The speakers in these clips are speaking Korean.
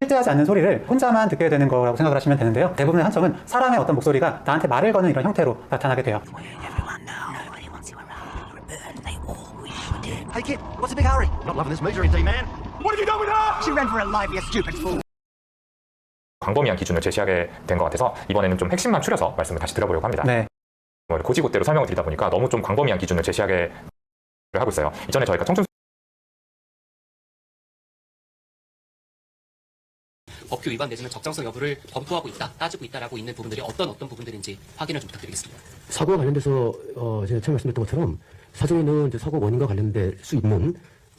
실제하지 않는 소리를 혼자만 듣게 되는 거라고 생각을 하시면 되는데요. 대부분의 한청은 사람의 어떤 목소리가 나한테 말을 거는 이런 형태로 나타나게 돼요. Hey kid, what's the big hurry? Not loving this metering thing, man. What have you done with her? She ran for her life, you stupid fool. 광범위한 기준을 제시하게 된 것 같아서 이번에는 좀 핵심만 추려서 말씀을 다시 드려보려고 합니다. 네. 뭐 고지고대로 설명을 드리다 보니까 너무 좀 광범위한 기준을 제시하게 하고 있어요. 이전에 저희가 청춘 법규 위반 내지는 적정성 여부를 검토하고 있다, 따지고 있다라고 있는 부분들이 어떤 어떤 부분들인지 확인을 좀 부탁드리겠습니다. 사고와 관련돼서 어, 제가 처음 말씀드렸던 것처럼 사전에는 이제 사고 원인과 관련될 수 있는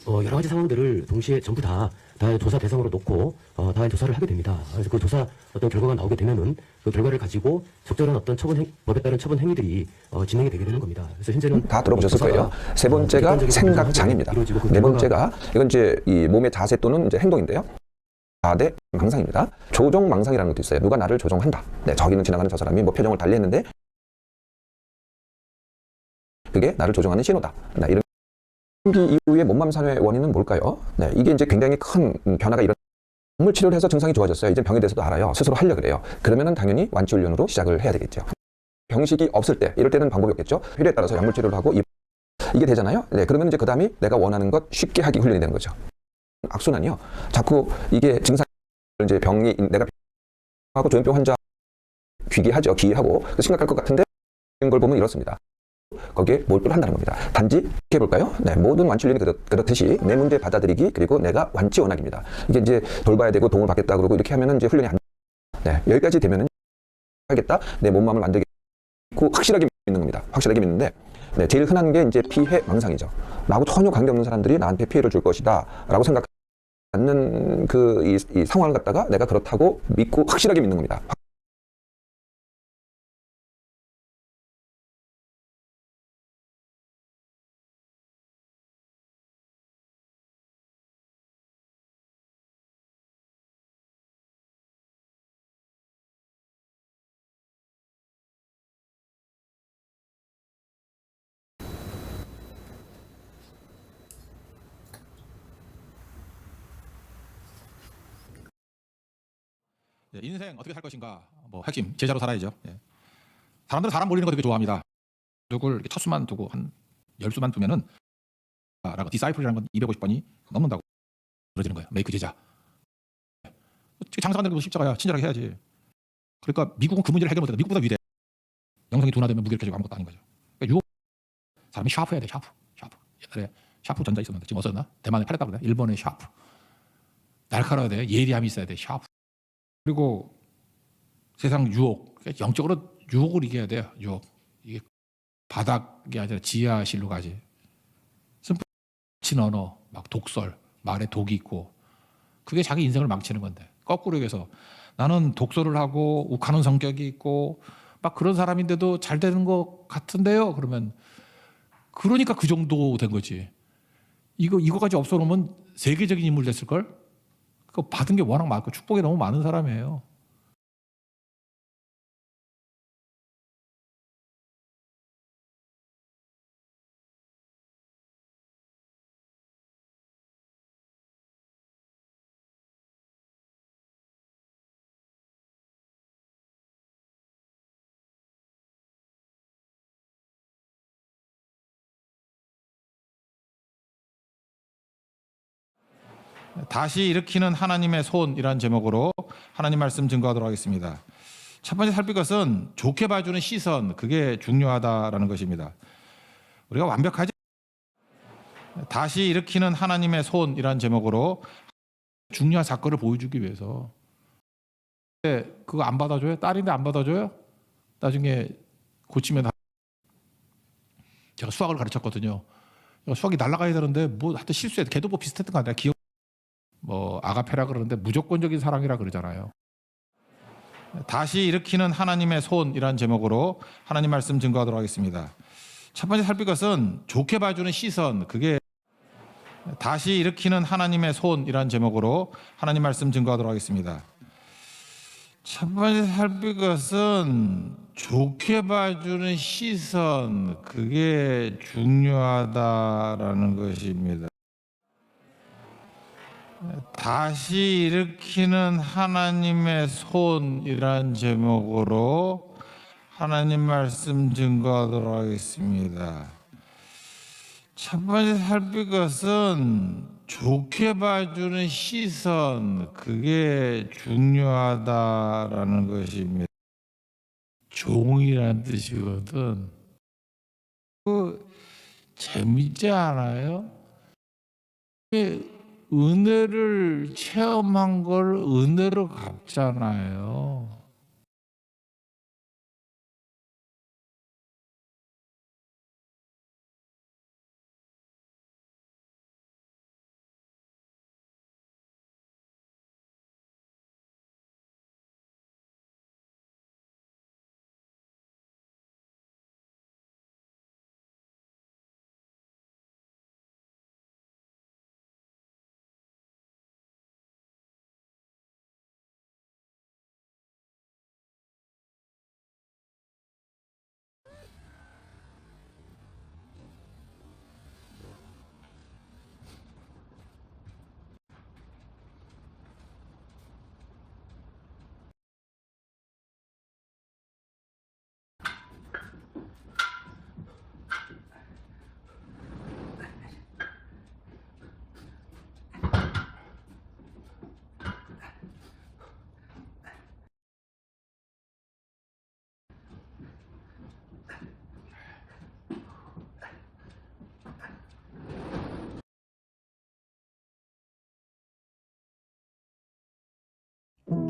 어, 여러 가지 상황들을 동시에 전부 다, 다 조사 대상으로 놓고 어, 다 조사를 하게 됩니다. 그래서 그 조사 어떤 결과가 나오게 되면은 그 결과를 가지고 적절한 어떤 처분 행, 법에 따른 처분 행위들이 어, 진행이 되게 되는 겁니다. 그래서 현재는 다 들어보셨을 거예요. 세 어, 번째가 생각장애입니다. 이루어지고 그네 번째가 이건 이제 이 몸의 자세 또는 이제 행동인데요. 자대 망상입니다. 조종 망상이라는 것도 있어요. 누가 나를 조종한다. 네, 저기는 지나가는 저 사람이 뭐 표정을 달리 했는데 그게 나를 조종하는 신호다. 네, 이런 비 이후의 몸맘 산후의 원인은 뭘까요? 네, 이게 이제 굉장히 큰 변화가 일어. 약물 치료를 해서 증상이 좋아졌어요. 이제 병에 대해서도 알아요. 스스로 하려 그래요. 그러면은 당연히 완치 훈련으로 시작을 해야 되겠죠. 병식이 없을 때 이럴 때는 방법이 없겠죠. 필요에 따라서 약물 치료를 하고 이- 이게 되잖아요. 네, 그러면 이제 그 다음이 내가 원하는 것 쉽게 하기 훈련이 되는 거죠. 악순환이요. 자꾸 이게 증상 이제 병이 내가 하고 조현병 환자 귀기하죠. 기이하고 심각할 것 같은데 걸 보면 이렇습니다. 거기에 몰두를 한다는 겁니다. 단지 이렇게 볼까요? 네, 모든 완치훈련이 그렇, 그렇듯이 내 문제 받아들이기 그리고 내가 완치 원학입니다. 이게 이제 돌봐야 되고 도움을 받겠다 그러고 이렇게 하면은 이제 훈련이 안 네, 여기까지 되면은 하겠다. 내 몸마음을 만들겠고 확실하게 믿는 겁니다. 확실하게 믿는데 네, 제일 흔한 게 이제 피해 망상이죠. 나하고 전혀 관계없는 사람들이 나한테 피해를 줄 것이다 라고 생각 하는 그 이, 이 상황을 갖다가 내가 그렇다고 믿고 확실하게 믿는 겁니다. 예, 인생 어떻게 살 것인가 뭐 핵심 제자로 살아야죠. 예. 사람들은 사람 몰리는 거 되게 좋아합니다. 누굴 이렇게 첫 수만 두고 한 열 수만 두면은 아, 라고 디사이플이라는 건 250번이 넘는다고 그러지는 거예요. 메이크 제자. 장사가 되는 것도 십자가야. 친절하게 해야지. 그러니까 미국은 그 문제를 해결 못해. 미국보다 위대. 영성이 둔화되면 무기를 켜지고 아무것도 아닌 거죠. 그러니까 사람이 샤프해야 돼. 샤프. 샤프. 옛날에 샤프 전자 있었는데 지금 없었나? 대만에 팔렸다고 그래. 일본의 샤프. 날카로워야 돼. 예리함이 있어야 돼. 샤프. 그리고 세상 유혹, 그러니까 영적으로 유혹을 이겨야 돼요. 유혹. 이게 바닥이 아니라 지하실로 가지. 친 언어, 막 독설, 말에 독이 있고 그게 자기 인생을 망치는 건데 거꾸로 얘기해서 나는 독설을 하고 욱하는 성격이 있고 막 그런 사람인데도 잘 되는 것 같은데요. 그러면 그러니까 그 정도 된 거지. 이거 이거까지 없어놓으면 세계적인 인물 됐을 걸. 그 받은 게 워낙 많고 축복이 너무 많은 사람이에요. 다시 일으키는 하나님의 손이라는 제목으로 하나님 말씀 증거하도록 하겠습니다. 첫 번째 살필 것은 좋게 봐주는 시선 그게 중요하다라는 것입니다. 우리가 완벽하지 다시 일으키는 하나님의 손이라는 제목으로 중요한 사건을 보여주기 위해서 네, 그거 안 받아줘요? 딸인데 안 받아줘요? 나중에 고치면 하- 제가 수학을 가르쳤거든요. 수학이 날아가야 되는데 뭐 하여튼 실수해 걔도 뭐 비슷했던 거 기억 뭐 아가페라 그러는데 무조건적인 사랑이라 그러잖아요. 다시 일으키는 하나님의 손이라는 제목으로 하나님 말씀 증거하도록 하겠습니다. 첫 번째 살필 것은 좋게 봐주는 시선 그게 다시 일으키는 하나님의 손이라는 제목으로 하나님 말씀 증거하도록 하겠습니다. 첫 번째 살필 것은 좋게 봐주는 시선 그게 중요하다라는 것입니다. 다시 일으키는 하나님의 손이란 제목으로 하나님 말씀 증거하도록 하겠습니다. 첫 번째 살필 것은 좋게 봐주는 시선, 그게 중요하다라는 것입니다. 종이란 뜻이거든. 그 재밌지 않아요? 은혜를 체험한 걸 은혜로 갚잖아요.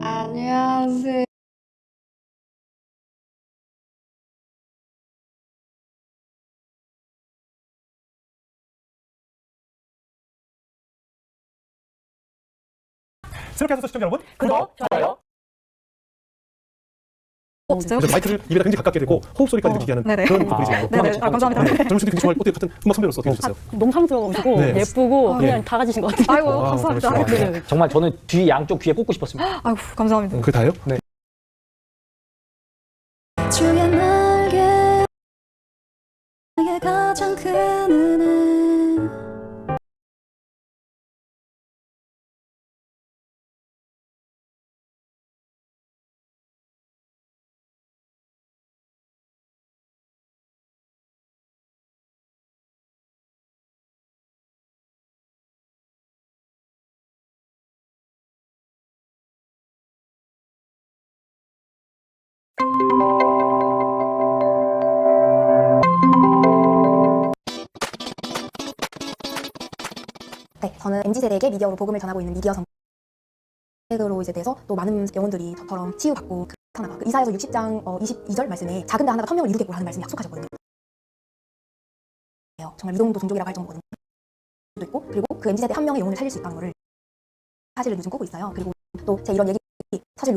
안녕하세요. 새롭게 하셔서 시청자 여러분 구독, 좋아요. 어, 진짜요? 그래서 마이크를 입에다 굉장히 가깝게 대고 호흡 소리까지 느끼게 하는 네네. 그런 부분이죠. 아, 네네. 아, 감사합니다. 젊은 분들이 굉장히 좋아할 어떻게 같은 음악 선배로서 어떻게 보셨어요? 너무 사랑스러워가지고 네. 예쁘고 아, 그냥 네. 다 가지신 것 같아요. 아이고, 아, 감사합니다. 그러시구나. 네. 정말 저는 귀 양쪽 귀에 꽂고 싶었습니다. 아이고, 감사합니다. 그게 다예요? 네. 주의 날개 나의 가장 저는 MZ 세대에게 미디어로 복음을 전하고 있는 미디어 선택으로 이제 돼서 또 많은 영혼들이 저처럼 치유받고 그 하나가 그 이사에서 60장 어, 22절 말씀에 작은 데 하나가 천명을 이루겠고 하는 말씀이 약속하셨거든요. 정말 미동도 종족이라고 할 정도거든요. 도 있고 그리고 그 MZ 세대 한 명의 영혼을 살릴 수 있다는 거를 사실을 요즘 꾸고 있어요. 그리고 또 제 이런 얘기 사실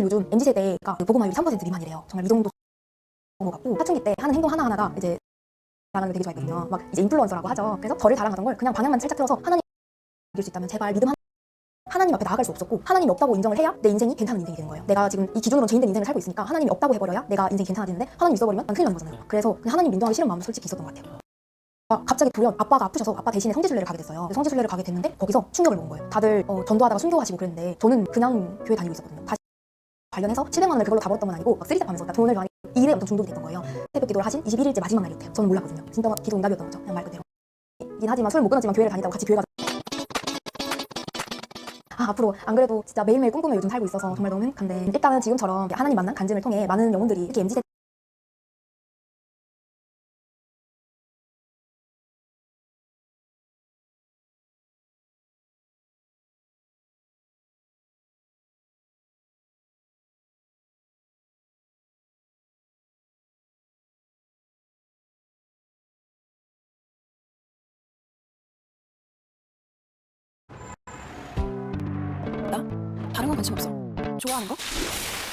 요즘 MZ 세대가 그 복음화율이 3% 미만이래요. 정말 미동도 것 같고 사춘기 때 하는 행동 하나 하나가 이제 자랑하는 걸 되게 좋아했거든요. 막 이제 인플루언서라고 하죠. 그래서 저를 자랑하던 걸 그냥 방향만 살짝 틀어서 하나님 이길 수 있다면 제발 믿음 하 하나님 앞에 나아갈 수 없었고 하나님이 없다고 인정을 해야 내 인생이 괜찮은 인생이 되는 거예요. 내가 지금 이 기준으로 죄인된 인생을 살고 있으니까 하나님이 없다고 해버려야 내가 인생이 괜찮아지는데 하나님 있어버리면 난 큰일 나는 거잖아요. 그래서 그냥 하나님 인정하기 싫은 마음도 솔직히 있었던 것 같아요. 아, 갑자기 돌연 아빠가 아프셔서 아빠 대신에 성지순례를 가게 됐어요. 성지순례를 가게 됐는데 거기서 충격을 먹은 거예요. 다들 어, 전도하다가 순교하시고 그랬는데 저는 그냥 교회 다니고 있었거든요. 관련해서 700만 원을 그걸로 다 벌었던 건 아니고 막 쓰리잡 하면서 나 돈을 좋아하니 일에 엄청 중독이 됐던 거예요. 새벽 기도를 하신 21일째 마지막 날이었대요. 저는 몰랐거든요. 진짜 기도 응답이었던 거죠. 그냥 말 그대로. 이긴 하지만 술 못 끊었지만 교회를 다니다고 같이 교회 가서 아, 앞으로 안 그래도 진짜 매일매일 꿈꾸며 요즘 살고 있어서 정말 너무 행복한데 일단은 지금처럼 하나님 만난 간증을 통해 많은 영혼들이 특히 MZ 다른 건 관심 없어. 좋아하는 거?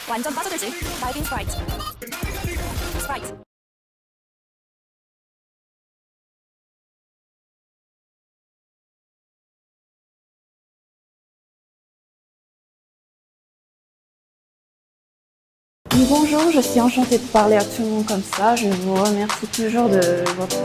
완전 빠져들지. 말빈 스프라이트. 스프라이트. Bonjour, je suis enchantée de parler à tout le monde comme ça. Je vous remercie toujours de votre